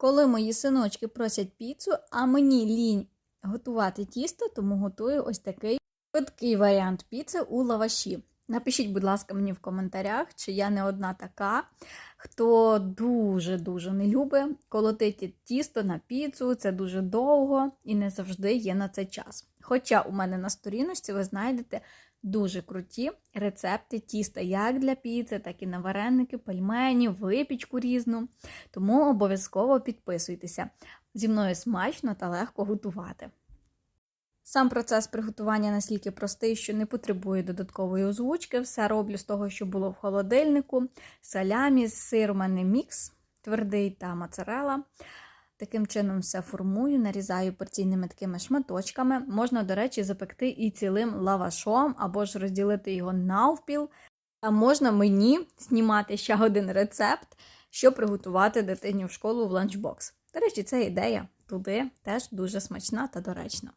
Коли мої синочки просять піцу, а мені лінь готувати тісто, тому готую ось такий швидкий варіант піци у лаваші. Напишіть, будь ласка, мені в коментарях, чи я не одна така, хто дуже-дуже не любить колотити тісто на піцу, це дуже довго і не завжди є на це час. Хоча у мене на сторіночці ви знайдете дуже круті рецепти тіста як для піци, так і на вареники, пельмені, випічку різну. Тому обов'язково підписуйтеся. Зі мною смачно та легко готувати. Сам процес приготування настільки простий, що не потребує додаткової озвучки. Все роблю з того, що було в холодильнику. Салямі, сир у мене мікс, твердий та моцарела. Таким чином все формую, нарізаю порційними такими шматочками. Можна, до речі, запекти і цілим лавашом, або ж розділити його навпіл. А можна мені знімати ще один рецепт, щоб приготувати дитині в школу в ланчбокс. До речі, ця ідея туди теж дуже смачна та доречна.